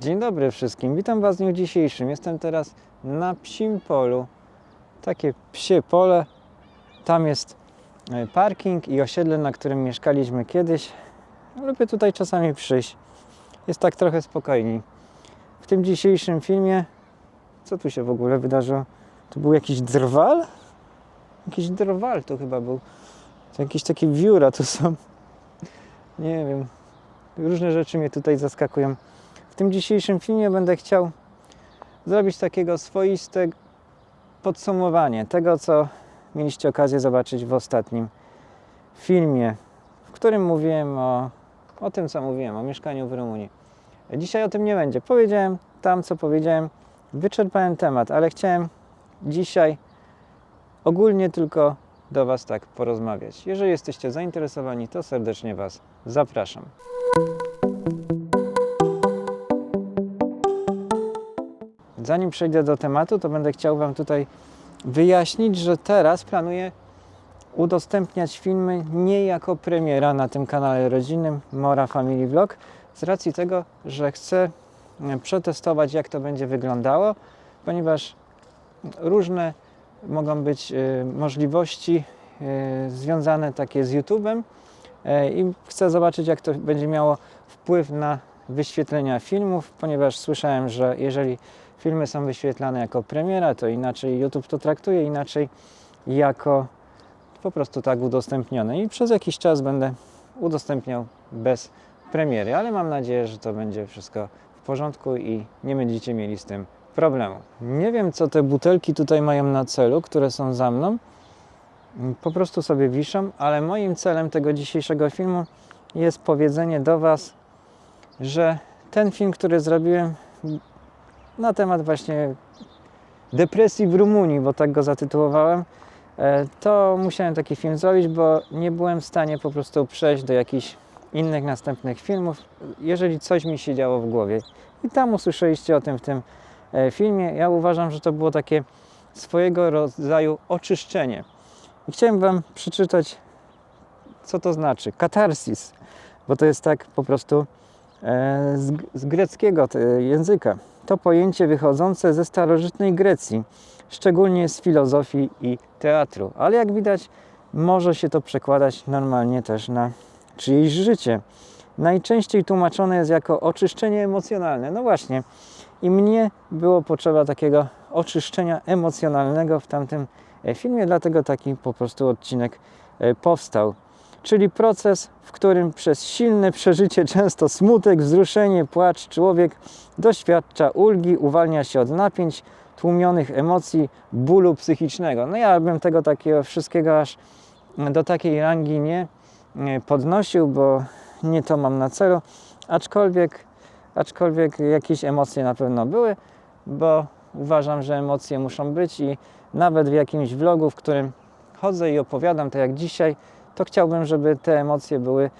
Dzień dobry wszystkim, witam Was w dniu dzisiejszym. Jestem teraz na psim polu. Takie psie pole. Tam jest e, parking i osiedle, na którym mieszkaliśmy kiedyś. Lubię tutaj czasami przyjść. Jest tak trochę spokojniej. W tym dzisiejszym filmie, co tu się w ogóle wydarzyło? Tu był jakiś drwal? Jakiś drwal to chyba był. To jakieś takie wióra tu są. Nie wiem. Różne rzeczy mnie tutaj zaskakują. Tym dzisiejszym filmie będę chciał zrobić takiego swoiste podsumowanie tego, co mieliście okazję zobaczyć w ostatnim filmie, w którym mówiłem o, o tym, co mówiłem, o mieszkaniu w Rumunii. Dzisiaj o tym nie będzie. Powiedziałem tam, co powiedziałem, wyczerpałem temat, ale chciałem dzisiaj ogólnie tylko do Was tak porozmawiać. Jeżeli jesteście zainteresowani, to serdecznie Was zapraszam. Zanim przejdę do tematu, to będę chciał Wam tutaj wyjaśnić, że teraz planuję udostępniać filmy nie jako premiera na tym kanale rodzinnym Mora Family Vlog, z racji tego, że chcę e, przetestować, jak to będzie wyglądało, ponieważ różne mogą być e, możliwości e, związane takie z YouTube'em e, i chcę zobaczyć, jak to będzie miało wpływ na wyświetlenia filmów, ponieważ słyszałem, że jeżeli filmy są wyświetlane jako premiera, to inaczej YouTube to traktuje, inaczej jako po prostu tak udostępnione. I przez jakiś czas będę udostępniał bez premiery, ale mam nadzieję, że to będzie wszystko w porządku i nie będziecie mieli z tym problemu. Nie wiem, co te butelki tutaj mają na celu, które są za mną. Po prostu sobie wiszą, ale moim celem tego dzisiejszego filmu jest powiedzenie do Was, że ten film, który zrobiłem na temat właśnie depresji w Rumunii, bo tak go zatytułowałem, e, to musiałem taki film zrobić, bo nie byłem w stanie po prostu przejść do jakichś innych następnych filmów, jeżeli coś mi się działo w głowie. I tam usłyszeliście o tym w tym e, filmie. Ja uważam, że to było takie swojego rodzaju oczyszczenie. I chciałem Wam przeczytać, co to znaczy. Katarsis, bo to jest tak po prostu e, z, greckiego języka. To pojęcie wychodzące ze starożytnej Grecji, szczególnie z filozofii i teatru, ale jak widać, może się to przekładać normalnie też na czyjeś życie. Najczęściej tłumaczone jest jako oczyszczenie emocjonalne. No właśnie, i mnie było potrzeba takiego oczyszczenia emocjonalnego w tamtym e, filmie, dlatego taki po prostu odcinek e, powstał. Czyli proces, w którym przez silne przeżycie, często smutek, wzruszenie, płacz, człowiek doświadcza ulgi, uwalnia się od napięć, tłumionych emocji, bólu psychicznego. No ja bym tego takiego wszystkiego aż do takiej rangi nie podnosił, bo nie to mam na celu, aczkolwiek, aczkolwiek jakieś emocje na pewno były, bo uważam, że emocje muszą być i nawet w jakimś vlogu, w którym chodzę i opowiadam, tak jak dzisiaj, to chciałbym, żeby te emocje były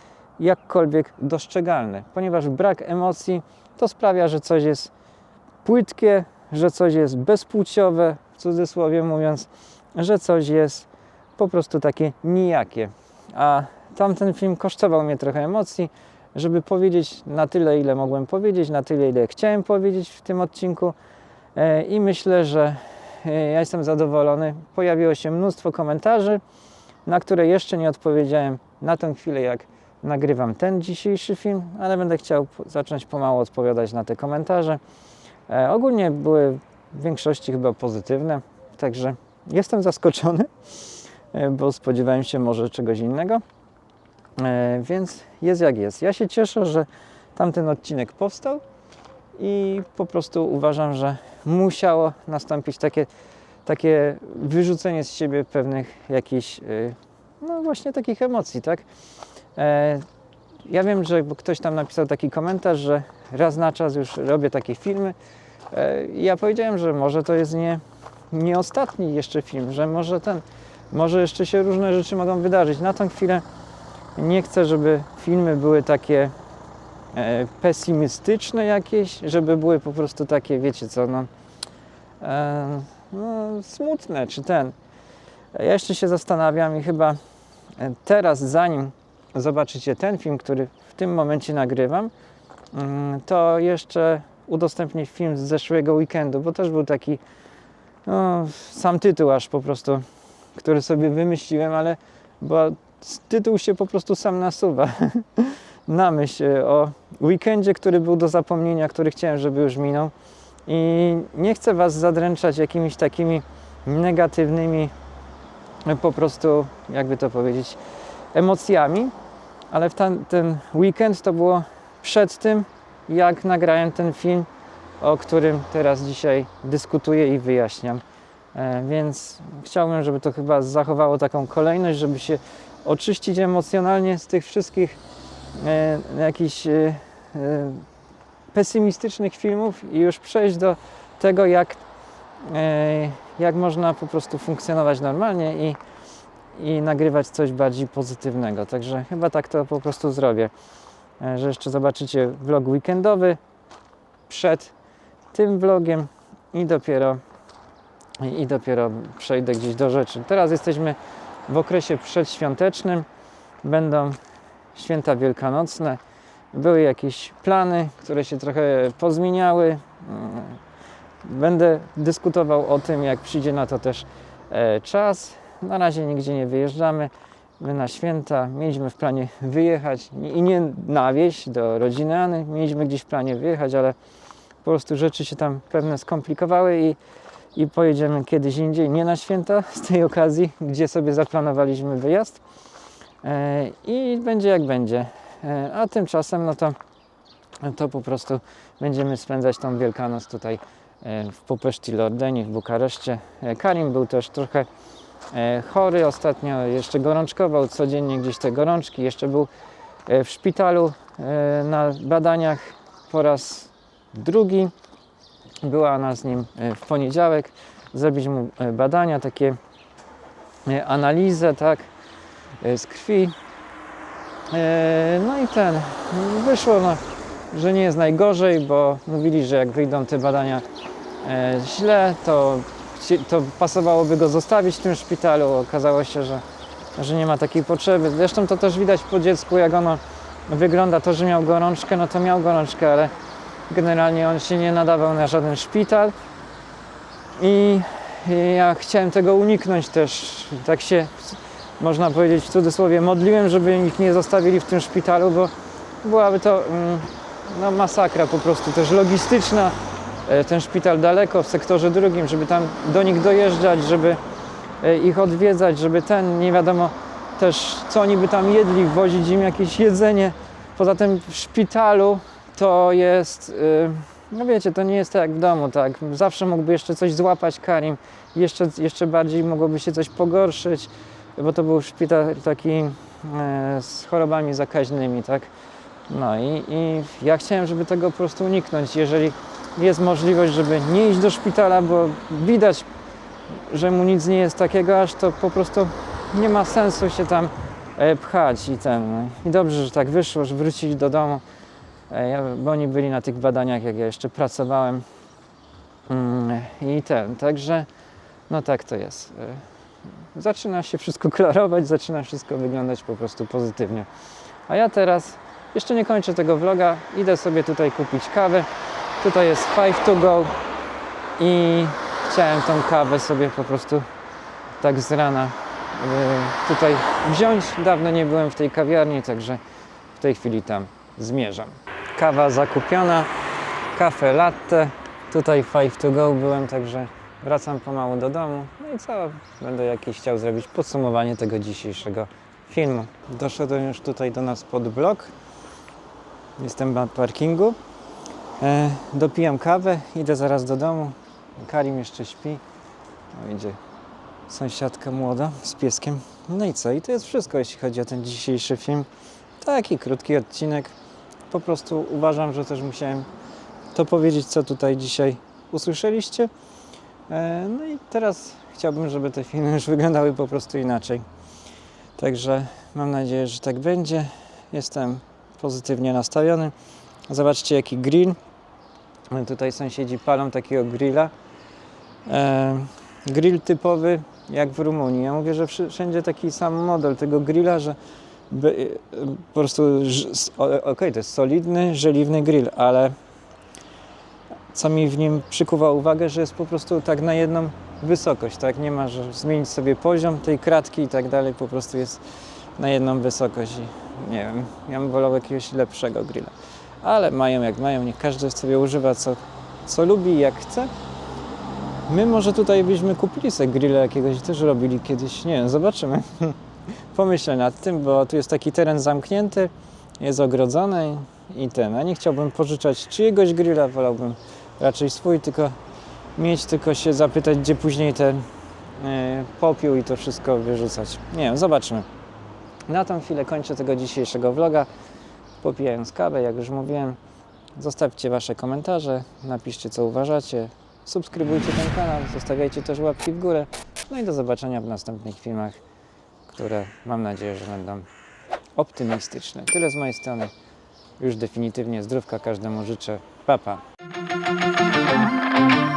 jakkolwiek dostrzegalne, ponieważ brak emocji to sprawia, że coś jest płytkie, że coś jest bezpłciowe, w cudzysłowie mówiąc, że coś jest po prostu takie nijakie. A tamten film kosztował mnie trochę emocji, żeby powiedzieć na tyle, ile mogłem powiedzieć, na tyle, ile chciałem powiedzieć w tym odcinku. E, I myślę, że e, ja jestem zadowolony. Pojawiło się mnóstwo komentarzy, na które jeszcze nie odpowiedziałem na tę chwilę, jak nagrywam ten dzisiejszy film, ale będę chciał zacząć pomału odpowiadać na te komentarze. E, Ogólnie były w większości chyba pozytywne, także jestem zaskoczony, e, bo spodziewałem się może czegoś innego. E, Więc jest jak jest. Ja się cieszę, że tamten odcinek powstał i po prostu uważam, że musiało nastąpić takie, takie wyrzucenie z siebie pewnych jakichś, y, no właśnie takich emocji, tak? E, Ja wiem, że ktoś tam napisał taki komentarz, że raz na czas już robię takie filmy. E, Ja powiedziałem, że może to jest nie, nie ostatni jeszcze film, że może ten, może jeszcze się różne rzeczy mogą wydarzyć. Na tą chwilę nie chcę, żeby filmy były takie e, pesymistyczne jakieś, żeby były po prostu takie, wiecie co, no, no smutne, czy ten. Ja jeszcze się zastanawiam i chyba e, teraz, zanim zobaczycie ten film, który w tym momencie nagrywam, mm, to jeszcze udostępnić film z zeszłego weekendu, bo też był taki no, sam tytuł aż po prostu, który sobie wymyśliłem, ale bo tytuł się po prostu sam nasuwa na myśl o weekendzie, który był do zapomnienia, który chciałem, żeby już minął. I nie chcę Was zadręczać jakimiś takimi negatywnymi, po prostu, jakby to powiedzieć, emocjami, ale w ten, ten weekend to było przed tym, jak nagrałem ten film, o którym teraz dzisiaj dyskutuję i wyjaśniam. E, więc chciałbym, żeby to chyba zachowało taką kolejność, żeby się oczyścić emocjonalnie z tych wszystkich e, jakichś e, e, pesymistycznych filmów i już przejść do tego, jak, e, jak można po prostu funkcjonować normalnie i, i nagrywać coś bardziej pozytywnego. Także chyba tak to po prostu zrobię. E, Że jeszcze zobaczycie vlog weekendowy przed tym vlogiem i dopiero i dopiero przejdę gdzieś do rzeczy. Teraz jesteśmy w okresie przedświątecznym. Będą święta wielkanocne. Były jakieś plany, które się trochę pozmieniały. Mm, Będę dyskutował o tym, jak przyjdzie na to też e, czas. Na razie nigdzie nie wyjeżdżamy. My na święta mieliśmy w planie wyjechać i nie na wieś do rodziny Any. Mieliśmy gdzieś w planie wyjechać, ale po prostu rzeczy się tam pewne skomplikowały i, i pojedziemy kiedyś indziej, nie na święta z tej okazji, gdzie sobie zaplanowaliśmy wyjazd. E, I będzie jak będzie. E, a tymczasem, no to, to po prostu będziemy spędzać tą Wielkanoc tutaj e, w Popeszti Lordeni, w Bukareszcie. E, Karim był też trochę chory ostatnio, jeszcze gorączkował codziennie gdzieś te gorączki, jeszcze był w szpitalu na badaniach po raz drugi. Była ona z nim w poniedziałek, zrobić mu badania, takie analizę, tak, z krwi. E, No i ten, wyszło, no, że nie jest najgorzej, bo mówili, że jak wyjdą te badania e, źle, to, to pasowałoby go zostawić w tym szpitalu. Okazało się, że, że nie ma takiej potrzeby. Zresztą to też widać po dziecku, jak ono wygląda. To, że miał gorączkę, no to miał gorączkę, ale generalnie on się nie nadawał na żaden szpital. I ja chciałem tego uniknąć też. Tak się, można powiedzieć w cudzysłowie, modliłem, żeby ich nie zostawili w tym szpitalu, bo byłaby to mm, no, masakra po prostu też logistyczna. E, Ten szpital daleko w sektorze drugim, żeby tam do nich dojeżdżać, żeby e, ich odwiedzać, żeby ten, nie wiadomo też co oni by tam jedli, wozić im jakieś jedzenie. Poza tym w szpitalu to jest, y, no wiecie, to nie jest tak jak w domu, tak. Zawsze mógłby jeszcze coś złapać Karim, jeszcze, jeszcze bardziej mogłoby się coś pogorszyć, bo to był szpital taki e, z chorobami zakaźnymi, tak. No i, i ja chciałem, żeby tego po prostu uniknąć, jeżeli jest możliwość, żeby nie iść do szpitala, bo widać, że mu nic nie jest takiego, aż to po prostu nie ma sensu się tam e, pchać i ten. no. I dobrze, że tak wyszło, że wrócili do domu. E, bo oni byli na tych badaniach, jak ja jeszcze pracowałem. Mm, I ten, także no tak to jest. E, Zaczyna się wszystko klarować, zaczyna wszystko wyglądać po prostu pozytywnie. A ja teraz jeszcze nie kończę tego vloga, idę sobie tutaj kupić kawę. Tutaj jest five to go i chciałem tą kawę sobie po prostu tak z rana y, tutaj wziąć. Dawno nie byłem w tej kawiarni, także w tej chwili tam zmierzam. Kawa zakupiona, kafe latte. Tutaj five to go byłem, także wracam pomału do domu. No i co? Będę jakiś chciał zrobić podsumowanie tego dzisiejszego filmu. Doszedłem już tutaj do nas pod blok. Jestem na parkingu. E, dopijam kawę, idę zaraz do domu. Karim jeszcze śpi. O, idzie sąsiadka młoda z pieskiem. No i co? I to jest wszystko, jeśli chodzi o ten dzisiejszy film. Taki krótki odcinek. Po prostu uważam, że też musiałem to powiedzieć, co tutaj dzisiaj usłyszeliście. E, no i teraz chciałbym, żeby te filmy już wyglądały po prostu inaczej. Także mam nadzieję, że tak będzie. Jestem pozytywnie nastawiony. Zobaczcie, jaki grill. Tutaj sąsiedzi palą takiego grilla. E, grill typowy jak w Rumunii. Ja mówię, że wszędzie taki sam model tego grilla, że e, po prostu okej, to jest solidny, żeliwny grill, ale co mi w nim przykuwa uwagę, że jest po prostu tak na jedną wysokość, tak? Nie ma, że zmienić sobie poziom tej kratki i tak dalej, po prostu jest na jedną wysokość i nie wiem, ja bym wolał jakiegoś lepszego grilla. Ale mają jak mają, niech każdy sobie używa co, co lubi jak chce. My może tutaj byśmy kupili sobie grilla jakiegoś i też robili kiedyś, nie wiem, zobaczymy. Pomyślę nad tym, bo tu jest taki teren zamknięty, jest ogrodzony i ten, a nie chciałbym pożyczać czyjegoś grilla, wolałbym raczej swój, tylko mieć, tylko się zapytać, gdzie później ten e, popiół i to wszystko wyrzucać. Nie wiem, zobaczmy. Na tą chwilę kończę tego dzisiejszego vloga, popijając kawę, jak już mówiłem. Zostawcie Wasze komentarze, napiszcie co uważacie, subskrybujcie ten kanał, zostawiajcie też łapki w górę. No i do zobaczenia w następnych filmach, które mam nadzieję, że będą optymistyczne. Tyle z mojej strony. Już definitywnie zdrówka każdemu życzę. Pa, pa. thank you